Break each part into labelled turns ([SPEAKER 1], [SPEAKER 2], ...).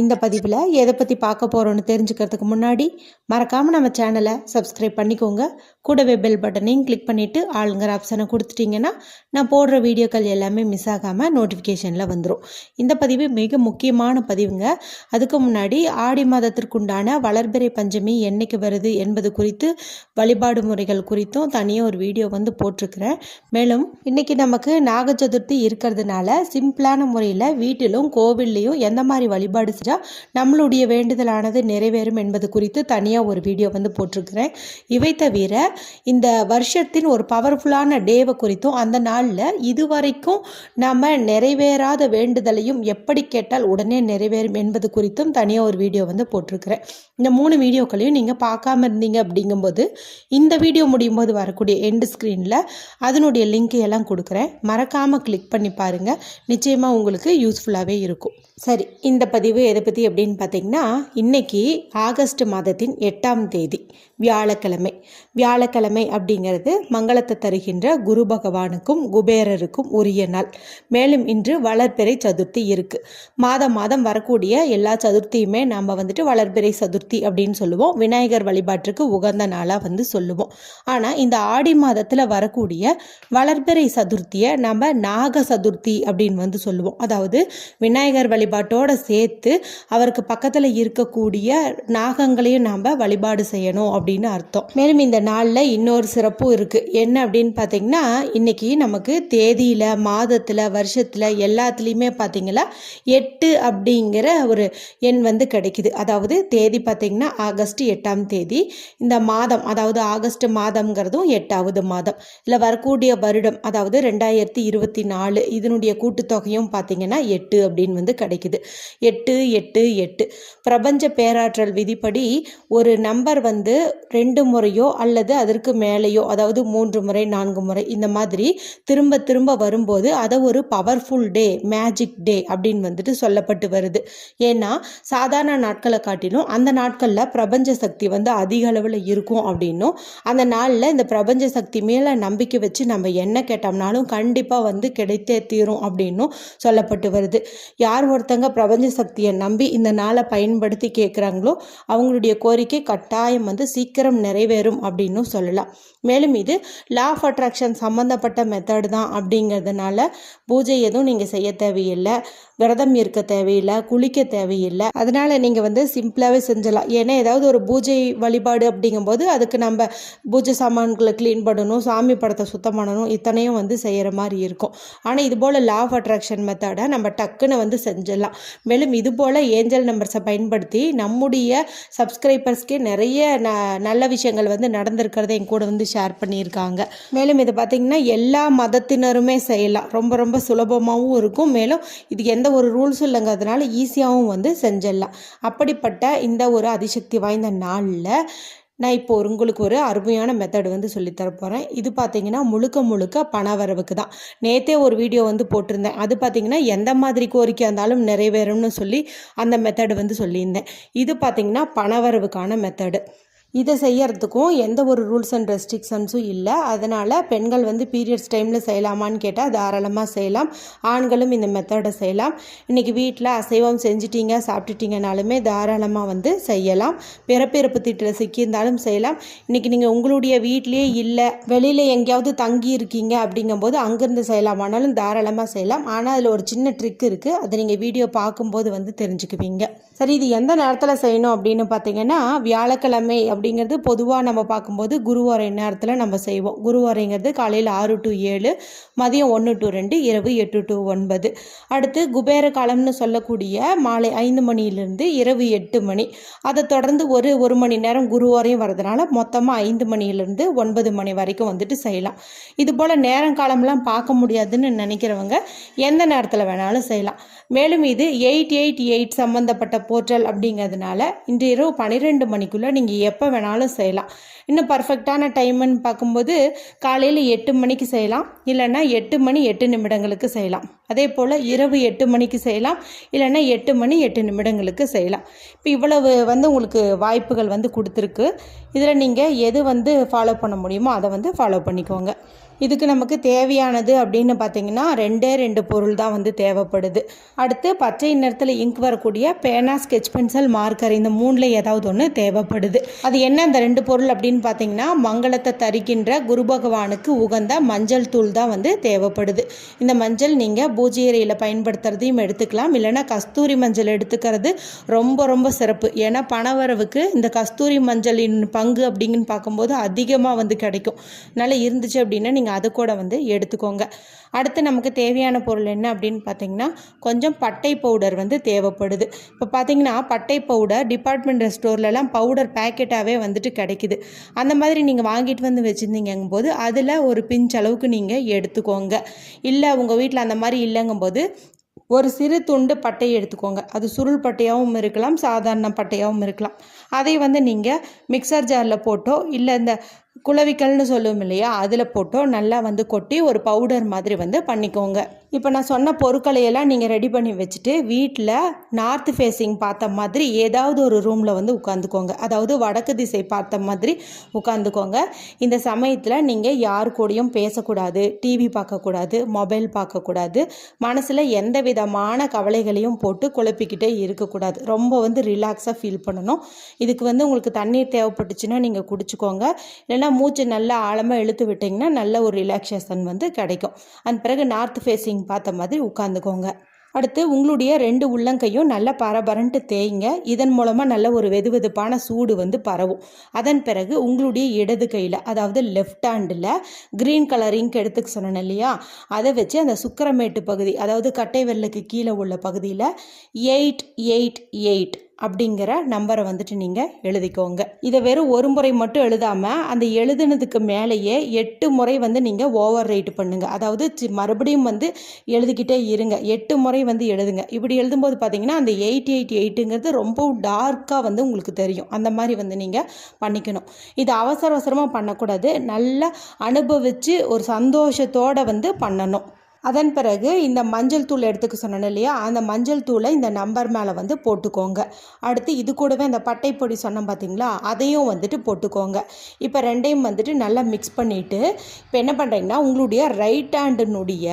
[SPEAKER 1] இந்த பதிவில் எதை பற்றி பார்க்க போகிறோன்னு தெரிஞ்சுக்கிறதுக்கு முன்னாடி மறக்காமல் நம்ம சேனலை சப்ஸ்கிரைப் பண்ணிக்கோங்க. கூடவே பெல் பட்டனையும் கிளிக் பண்ணிவிட்டு ஆளுங்கிற ஆப்ஷனை கொடுத்துட்டிங்கன்னா நான் போடுற வீடியோக்கள் எல்லாமே மிஸ் ஆகாமல் நோட்டிஃபிகேஷனில் வந்துடும் இந்த பதிவு மிக முக்கியமான பதிவுங்க. அதுக்கு முன்னாடி ஆடி மாதத்திற்குண்டான வளர்பிறை பஞ்சமி என்னைக்கு வருது என்பது குறித்து வழிபாடு முறைகள் குறித்தும் தனியாக ஒரு வீடியோ வந்து போட்டிருக்கிறேன். மேலும் இன்றைக்கி நமக்கு நாக சதுர்த்தி இருக்கிறதுனால சிம்பிளான முறையில் வீட்டிலும் கோவில்லையும் எந்த மாதிரி வழிபாடு செஞ்சால் நம்மளுடைய வேண்டுதலானது நிறைவேறும் என்பது குறித்து தனியாக ஒரு வீடியோ வந்து போட்டிருக்கிறேன். இவை தவிர இந்த வருஷத்தின் ஒரு பவர்ஃபுல்லான டேவை குறித்தும் அந்த நாளில் இதுவரைக்கும் நம்ம நிறைவேறாத வேண்டுதலையும் எப்படி கேட்டால் உடனே நிறைவேறும் என்பது குறித்தும் தனியாக ஒரு வீடியோ வந்து போட்டிருக்கிறேன். இந்த மூணு வீடியோக்களையும் நீங்கள் பார்க்காம இருந்தீங்க அப்படிங்கும்போது இந்த வீடியோ முடியும் போது வரக்கூடிய எண்டு ஸ்க்ரீனில் அதனுடைய லிங்க் எல்லாம் கொடுக்குறேன். மறக்காமல் கிளிக் பண்ணி பாருங்கள் நிச்சயமாக உங்களுக்கு யூஸ்ஃபுல்லாகவே இருக்கும். சரி இந்த பதிவு எதை பற்றி அப்படின்னு பார்த்தீங்கன்னா இன்னைக்கு ஆகஸ்ட் மாதத்தின் எட்டாம் தேதி. வியாழக்கிழமை. வியாழக்கிழமை அப்படிங்கிறது மங்களத்தை தருகின்ற குரு பகவானுக்கும் குபேரருக்கும் உரிய நாள். மேலும் இன்று வளர்பிறை சதுர்த்தி இருக்குது மாதம் மாதம் வரக்கூடிய எல்லா சதுர்த்தியுமே நாம் வந்துட்டு வளர்பிறை சதுர்த்தி அப்படின்னு சொல்லுவோம். விநாயகர் வழிபாட்டுக்கு உகந்த நாளாக வந்து சொல்லுவோம். ஆனால் இந்த ஆடி மாதத்தில் வரக்கூடிய வளர்பிறை சதுர்த்தியை நம்ம நாக சதுர்த்தி அப்படின்னு வந்து சொல்லுவோம். அதாவது விநாயகர் வழிபாட்டோட சேர்த்து அவருக்கு பக்கத்தில் இருக்கக்கூடிய நாகங்களையும் நாம் வழிபாடு செய்யணும் அப்படின்னு அர்த்தம். மேலும் இந்த நாளில் இன்னொரு சிறப்பும் இருக்குது என்ன அப்படின்னு பார்த்தீங்கன்னா இன்னைக்கு நமக்கு தேதியில் மாதத்தில் வருஷத்தில் எல்லாத்துலேயுமே பார்த்தீங்களா எட்டு அப்படிங்கிற ஒரு எண் வந்து கிடைக்குது. அதாவது தேதி பார்த்தீங்கன்னா ஆகஸ்ட் எட்டாம் தேதி. இந்த மாதம் அதாவது ஆகஸ்ட் மாதம்ங்கிறதும் எட்டாவது மாதம். இல்லை வரக்கூடிய வருடம் அதாவது ரெண்டாயிரத்தி இருபத்தி நாலு இதனுடைய கூட்டுத்தொகையும் பார்த்தீங்கன்னா எட்டு அப்படின்னு வந்து கிடைக்குது. எட்டு எட்டு எட்டு. பிரபஞ்ச பேராற்றல் விதிப்படி ஒரு நம்பர் வந்து ரெண்டு முறையோ அல்லது அதற்கு மேலேயோ அதாவது மூன்று முறை நான்கு முறை இந்த மாதிரி திரும்ப திரும்ப வரும்போது அதை ஒரு பவர்ஃபுல் டே மேஜிக் டே அப்படின்னு வந்துட்டு சொல்லப்பட்டு வருது. ஏன்னா சாதாரண நாட்களை காட்டிலும் அந்த நாட்களில் பிரபஞ்ச சக்தி வந்து அதிக அளவில் இருக்கும் அப்படின்னும் அந்த நாளில் இந்த பிரபஞ்ச சக்தி மேலே நம்பிக்கை வச்சு நம்ம என்ன கேட்டோம்னாலும் கண்டிப்பாக வந்து கிடைத்தே தீரும் அப்படின்னும் சொல்லப்பட்டு வருது. யார் ஒருத்தங்க பிரபஞ்ச சக்தியை நம்பி இந்த நாளை பயன்படுத்தி கேட்குறாங்களோ அவங்களுடைய கோரிக்கை கட்டாயம் வந்து சீக்கிரம் சீக்கிரம் நிறைவேறும் அப்படின்னும் சொல்லலாம். மேலும் இது லா ஆஃப் அட்ராக்ஷன் சம்மந்தப்பட்ட மெத்தட் தான் அப்படிங்கிறதுனால பூஜை எதுவும் நீங்கள் செய்ய தேவையில்லை விரதம் இருக்க தேவையில்லை குளிக்க தேவையில்லை. அதனால் நீங்கள் வந்து சிம்பிளாகவே செஞ்சலாம் ஏன்னா ஏதாவது ஒரு பூஜை வழிபாடு அப்படிங்கும்போது அதுக்கு நம்ம பூஜை சாமான்களை க்ளீன் பண்ணணும் சாமி படத்தை சுத்தம் பண்ணணும் இத்தனையும் வந்து செய்கிற மாதிரி இருக்கும். ஆனால் இது போல் லா ஆஃப் அட்ராக்ஷன் மெத்தடை நம்ம டக்குன்னு வந்து செஞ்சிடலாம். மேலும் இது போல் ஏஞ்சல் நம்பர்ஸை பயன்படுத்தி நம்முடைய சப்ஸ்கிரைபர்ஸ்க்கே நிறைய ந நல்ல விஷயங்கள் வந்து நடந்திருக்கிறத என் கூட வந்து ஷேர் பண்ணியிருக்காங்க. மேலும் இதை பார்த்திங்கன்னா எல்லா மதத்தினருமே செய்யலாம். ரொம்ப ரொம்ப சுலபமாகவும் இருக்கும். மேலும் இது எந்த ஒரு ரூல்ஸும் இல்லைங்கிறதுனால ஈஸியாகவும் வந்து செஞ்சிடலாம். அப்படிப்பட்ட இந்த ஒரு அதிசக்தி வாய்ந்த நாளில் நான் இப்போ ஒரு உங்களுக்கு ஒரு அருமையான மெத்தட் வந்து சொல்லித்தர போகிறேன் இது பார்த்தீங்கன்னா முழுக்க முழுக்க பணவரவுக்கு தான். நேற்றே ஒரு வீடியோ வந்து போட்டிருந்தேன். அது பார்த்தீங்கன்னா எந்த மாதிரி கோரிக்கை இருந்தாலும் நிறைவேறும்னு சொல்லி அந்த மெத்தடு வந்து சொல்லியிருந்தேன். இது பார்த்தீங்கன்னா பணவரவுக்கான மெத்தடு இதை செய்யறதுக்கும் எந்த ஒரு ரூல்ஸ் அண்ட் ரெஸ்ட்ரிக்ஷன்ஸும் இல்லை. அதனால் பெண்கள் வந்து பீரியட்ஸ் டைமில் செய்யலாமான்னு கேட்டால் தாராளமாக செய்யலாம். ஆண்களும் இந்த மெத்தடை செய்யலாம். இன்றைக்கி வீட்டில் அசைவம் செஞ்சிட்டீங்க சாப்பிட்டுட்டீங்கனாலுமே தாராளமாக வந்து செய்யலாம். பிறப்பிறப்பு திட்டில் சிக்கியிருந்தாலும் செய்யலாம். இன்றைக்கி நீங்கள் உங்களுடைய வீட்லேயே இல்லை வெளியில் எங்கேயாவது தங்கி இருக்கீங்க அப்படிங்கும்போது அங்கேருந்து செய்யலாமானாலும் தாராளமாக செய்யலாம். ஆனால் அதில் ஒரு சின்ன ட்ரிக் இருக்குது அதை நீங்கள் வீடியோ பார்க்கும்போது வந்து தெரிஞ்சுக்குவீங்க. சரி இது எந்த நேரத்தில் செய்யணும் அப்படின்னு பார்த்தீங்கன்னா வியாழக்கிழமை அப்படிங்கிறது பொதுவாக நம்ம பார்க்கும்போது குருவாரை நேரத்தில் நம்ம செய்வோம். குருவாரைங்கிறது காலையில் ஆறு டு ஏழு மதியம் ஒன்று டு ரெண்டு இரவு எட்டு டு ஒன்பது. அடுத்து குபேர காலம்னு சொல்லக்கூடிய மாலை ஐந்து மணியிலிருந்து இரவு எட்டு மணி. அதை தொடர்ந்து ஒரு ஒரு மணி நேரம் குருவாரையும் வரதுனால மொத்தமாக ஐந்து மணியிலிருந்து ஒன்பது மணி வரைக்கும் வந்துட்டு செய்யலாம். இது போல் நேரம் காலம்லாம் பார்க்க முடியாதுன்னு நினைக்கிறவங்க எந்த நேரத்தில் வேணாலும் செய்யலாம். மேலும் இது எயிட் எயிட் எயிட் சம்மந்தப்பட்ட போர்ட்டல் அப்படிங்கிறதுனால இன்று இரவு பன்னிரெண்டு மணிக்குள்ளே நீங்கள் எப்போ வேணாலும் செய்யலாம். இன்னும் பர்ஃபெக்டான டைம்னு பார்க்கும்போது காலையில் எட்டு மணிக்கு செய்யலாம். இல்லைன்னா எட்டு மணி எட்டு நிமிடங்களுக்கு செய்யலாம். அதே போல் இரவு எட்டு மணிக்கு செய்யலாம். இல்லைன்னா எட்டு மணி எட்டு நிமிடங்களுக்கு செய்யலாம். இப்போ இவ்வளவு வந்து உங்களுக்கு வாய்ப்புகள் வந்து கொடுத்துருக்கு. இதில் நீங்கள் எது வந்து ஃபாலோ பண்ண முடியுமோ அதை வந்து ஃபாலோ பண்ணிக்கோங்க. இதுக்கு நமக்கு தேவையானது அப்படின்னு பார்த்தீங்கன்னா ரெண்டே ரெண்டு பொருள் தான் வந்து தேவைப்படுது. அடுத்து பச்சை நிறத்தில் இங்க் வரக்கூடிய பேனா ஸ்கெச் பென்சில் மார்க்கர் இந்த மூணில் ஏதாவது ஒன்று தேவைப்படுது. அது என்ன அந்த ரெண்டு பொருள் அப்படின்னு பார்த்தீங்கன்னா மங்களத்தை தரிக்கின்ற குரு பகவானுக்கு உகந்த மஞ்சள் தூள் தான் வந்து தேவைப்படுது. இந்த மஞ்சள் நீங்கள் பூஜையறையில் பயன்படுத்துறதையும் எடுத்துக்கலாம். இல்லைன்னா கஸ்தூரி மஞ்சள் எடுத்துக்கிறது ரொம்ப ரொம்ப சிறப்பு. ஏன்னா பணவரவுக்கு இந்த கஸ்தூரி மஞ்சளின் பங்கு அப்படிங்கன்னு பார்க்கும்போது அதிகமாக வந்து கிடைக்கும். அதனால் இருந்துச்சு அப்படின்னா நீங்கள் அது கூட வந்து எடுத்துக்கோங்க. அடுத்து நமக்கு தேவையான பொருள் என்ன அப்படின்னு பார்த்தீங்கன்னா கொஞ்சம் பட்டை பவுடர் வந்து தேவைப்படுது. இப்போ பார்த்தீங்கன்னா பட்டை பவுடர் டிபார்ட்மெண்டல் ஸ்டோர்லலாம் பவுடர் பேக்கெட்டாகவே வந்துட்டு கிடைக்குது. அந்த மாதிரி நீங்கள் வாங்கிட்டு வந்து வச்சுருந்தீங்கும் போது அதில் ஒரு பிஞ்ச் அளவுக்கு நீங்கள் எடுத்துக்கோங்க. இல்லை உங்கள் வீட்டில் அந்த மாதிரி இல்லைங்கும்போது ஒரு சிறு துண்டு பட்டையை எடுத்துக்கோங்க. அது சுருள் பட்டையாகவும் இருக்கலாம் சாதாரண பட்டையாகவும் இருக்கலாம். அதை வந்து நீங்கள் மிக்சர் ஜாரில் போட்டோ இல்லை இந்த குளவிக்கல்னு சொல்லுவோம் இல்லையா? அதில் போட்டோ நல்லா வந்து கொட்டி ஒரு பவுடர் மாதிரி வந்து பண்ணிக்கோங்க. இப்போ நான் சொன்ன பொருட்களையெல்லாம் நீங்கள் ரெடி பண்ணி வச்சுட்டு வீட்டில் நார்த் ஃபேஸிங் பார்த்த மாதிரி ஏதாவது ஒரு ரூமில் வந்து உட்காந்துக்கோங்க. அதாவது வடக்கு திசை பார்த்த மாதிரி உட்காந்துக்கோங்க. இந்த சமயத்தில் நீங்கள் யார் கூடயும் பேசக்கூடாது டிவி பார்க்கக்கூடாது மொபைல் பார்க்கக்கூடாது. மனசில் எந்த விதமான கவலைகளையும் போட்டு குழப்பிக்கிட்டே இருக்கக்கூடாது. ரொம்ப வந்து ரிலாக்ஸாக ஃபீல் பண்ணணும். இதுக்கு வந்து உங்களுக்கு தண்ணீர் தேவைப்பட்டுச்சுன்னா நீங்கள் குடிச்சுக்கோங்க. இல்லைன்னா மூச்சு நல்லா ஆழமாக இழுத்து விட்டிங்கன்னா நல்ல ஒரு ரிலாக்ஸேஷன் வந்து கிடைக்கும். அந்த பிறகு நார்த் ஃபேஸிங் பார்த்த மாதிரி உட்காந்துக்கோங்க அடுத்து உங்களுடைய ரெண்டு உள்ளங்கையும் நல்லா பரபரன்ட்டு தேய்ங்க. இதன் மூலமாக நல்ல ஒரு வெது வெதுப்பான சூடு வந்து பரவும். அதன் பிறகு உங்களுடைய இடது கையில் அதாவது லெஃப்ட் ஹேண்டில் க்ரீன் கலர் இங்க் எடுத்துக்க சொன்னேன் இல்லையா? அதை வச்சு அந்த சுக்கரமேட்டு பகுதி அதாவது கட்டை விரலுக்கு கீழே உள்ள பகுதியில் எயிட் எயிட் எயிட் அப்படிங்கிற நம்பரை வந்துட்டு நீங்கள் எழுதிக்கோங்க. இதை வெறும் ஒரு முறை மட்டும் எழுதாமல் அந்த எழுதுனதுக்கு மேலேயே எட்டு முறை வந்து நீங்கள் ஓவர் ரைட் பண்ணுங்கள் அதாவது மறுபடியும் வந்து எழுதிக்கிட்டே இருங்க. எட்டு முறை வந்து எழுதுங்க. இப்படி எழுதும்போது பார்த்தீங்கன்னா அந்த எயிட் எயிட் எயிட்டுங்கிறது ரொம்ப டார்க்காக வந்து உங்களுக்கு தெரியும். அந்த மாதிரி வந்து நீங்கள் பண்ணிக்கணும். இது அவசர அவசரமாக பண்ணக்கூடாது. நல்லா அனுபவித்து ஒரு சந்தோஷத்தோடு வந்து பண்ணணும். அதன் பிறகு இந்த மஞ்சள் தூள் எடுத்துக்க சொன்னேன் இல்லையா? அந்த மஞ்சள் தூளை இந்த நம்பர் மேலே வந்து போட்டுக்கோங்க. அடுத்து இது கூடவே அந்த பட்டை பொடி சொன்னோம் பார்த்தீங்களா அதையும் வந்துட்டு போட்டுக்கோங்க. இப்போ ரெண்டையும் வந்துட்டு நல்லா மிக்ஸ் பண்ணிவிட்டு இப்போ என்ன பண்ணுறீங்கன்னா உங்களுடைய ரைட் ஹேண்டினுடைய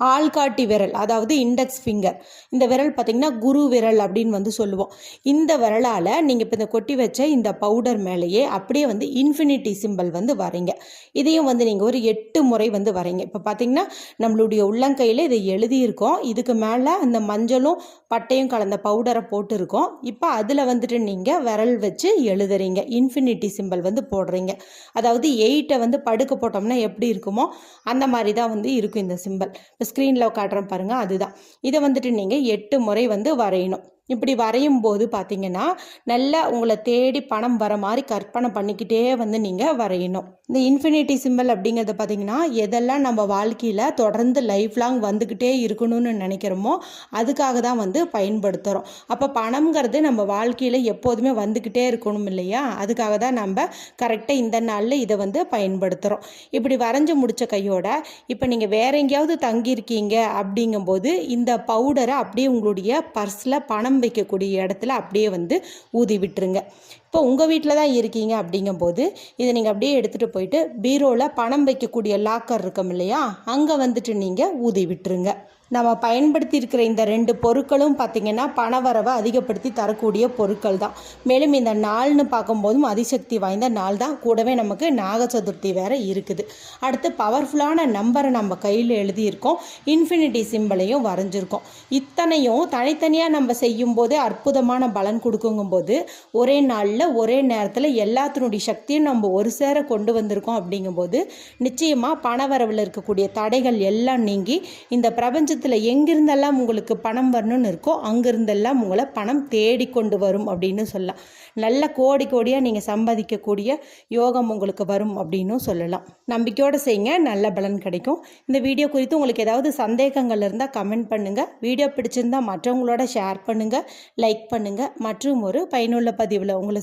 [SPEAKER 1] ஆள்காட்டி விரல் அதாவது இண்டெக்ஸ் ஃபிங்கர் இந்த விரல் பார்த்திங்கன்னா குரு விரல் அப்படின்னு வந்து சொல்லுவோம். இந்த விரலால் நீங்கள் இப்போ இந்த கொட்டி வச்ச இந்த பவுடர் மேலேயே அப்படியே வந்து இன்ஃபினிட்டி சிம்பல் வந்து வரைங்க இதையும் வந்து நீங்கள் ஒரு எட்டு முறை வந்து வரைங்க இப்போ பார்த்தீங்கன்னா நம்மளுடைய உள்ளங்கையில் இதை எழுதியிருக்கோம். இதுக்கு மேலே அந்த மஞ்சளும் பட்டையும் கலந்த பவுடரை போட்டிருக்கோம். இப்போ அதில் வந்துட்டு நீங்கள் விரல் வச்சு எழுதுறீங்க. இன்ஃபினிட்டி சிம்பல் வந்து போடுறீங்க. அதாவது எயிட்டை வந்து படுக்க போட்டோம்னா எப்படி இருக்குமோ அந்த மாதிரி தான் வந்து இருக்கும் இந்த சிம்பல் இப்போ ஸ்க்ரீனில் காட்டுறேன் பாருங்கள் அதுதான். இதை வந்துட்டு நீங்கள் எட்டு முறை வந்து வரையணும். இப்படி வரையும் போது பார்த்தீங்கன்னா நல்லா உங்களை தேடி பணம் வர மாதிரி கற்பனை பண்ணிக்கிட்டே வந்து நீங்கள் வரையணும். இந்த இன்ஃபினிட்டி சிம்பிள் அப்படிங்கிறத பார்த்தீங்கன்னா எதெல்லாம் நம்ம வாழ்க்கையில் தொடர்ந்து லைஃப் லாங் வந்துக்கிட்டே இருக்கணும்னு நினைக்கிறோமோ அதுக்காக தான் வந்து பயன்படுத்துகிறோம் அப்போ பணம்ங்கிறது நம்ம வாழ்க்கையில் எப்போதுமே வந்துக்கிட்டே இருக்கணும் இல்லையா? அதுக்காக தான் நம்ம கரெக்டாக இந்த நாளில் இதை வந்து பயன்படுத்துகிறோம் இப்படி வரைஞ்சி முடித்த கையோட இப்போ நீங்கள் வேற எங்கேயாவது தங்கியிருக்கீங்க அப்படிங்கும்போது இந்த பவுடரை அப்படியே உங்களுடைய பர்ஸில் பணம் வைக்கக்கூடிய இடத்துல அப்படியே வந்து ஊதி விட்டுருங்க. இப்போ உங்கள் வீட்டில் தான் இருக்கீங்க அப்படிங்கும்போது இதை நீங்கள் அப்படியே எடுத்துகிட்டு போயிட்டு பீரோவில் பணம் வைக்கக்கூடிய லாக்கர் இருக்கும் இல்லையா? அங்கே வந்துட்டு நீங்கள் ஊதி விட்டுருங்க. நம்ம பயன்படுத்தி இருக்கிற இந்த ரெண்டு பொருட்களும் பார்த்திங்கன்னா பணவரவை அதிகப்படுத்தி தரக்கூடிய பொருட்கள் தான். மேலும் இந்த நாள்னு பார்க்கும்போதும் அதிசக்தி வாய்ந்த நாள் தான். கூடவே நமக்கு நாக சதுர்த்தி வேறு இருக்குது. அடுத்து பவர்ஃபுல்லான நம்பரை நம்ம கையில் எழுதியிருக்கோம். இன்ஃபினிட்டி சிம்பிளையும் வரைஞ்சிருக்கோம். இத்தனையும் தனித்தனியாக நம்ம செய்யும் போதே அற்புதமான பலன் கொடுக்குங்கும்போது ஒரே நாளில் ஒரே நேரத்தில் எல்லாத்தினுடைய சக்தியும் நம்ம ஒரு சேர கொண்டு வந்திருக்கோம் அப்படிங்கும்போது நிச்சயமாக பணவரவில் இருக்கக்கூடிய தடைகள் எல்லாம் நீங்கி இந்த பிரபஞ்சத்தில் எங்கிருந்தெல்லாம் உங்களுக்கு பணம் வரணும்னு இருக்கோ அங்கிருந்தெல்லாம் உங்களை பணம் தேடிக்கொண்டு வரும் அப்படின்னு சொல்லலாம். நல்ல கோடி கோடியாக நீங்கள் சம்பாதிக்கக்கூடிய யோகம் உங்களுக்கு வரும் அப்படின்னும் சொல்லலாம். நம்பிக்கையோடு செய்யுங்க நல்ல பலன் கிடைக்கும். இந்த வீடியோ குறித்து உங்களுக்கு ஏதாவது சந்தேகங்கள் இருந்தால் கமெண்ட் பண்ணுங்கள் வீடியோ பிடிச்சிருந்தா மற்றவங்களோட ஷேர் பண்ணுங்கள் லைக் பண்ணுங்கள் மற்றும் ஒரு பயனுள்ள பதிவில் உங்களை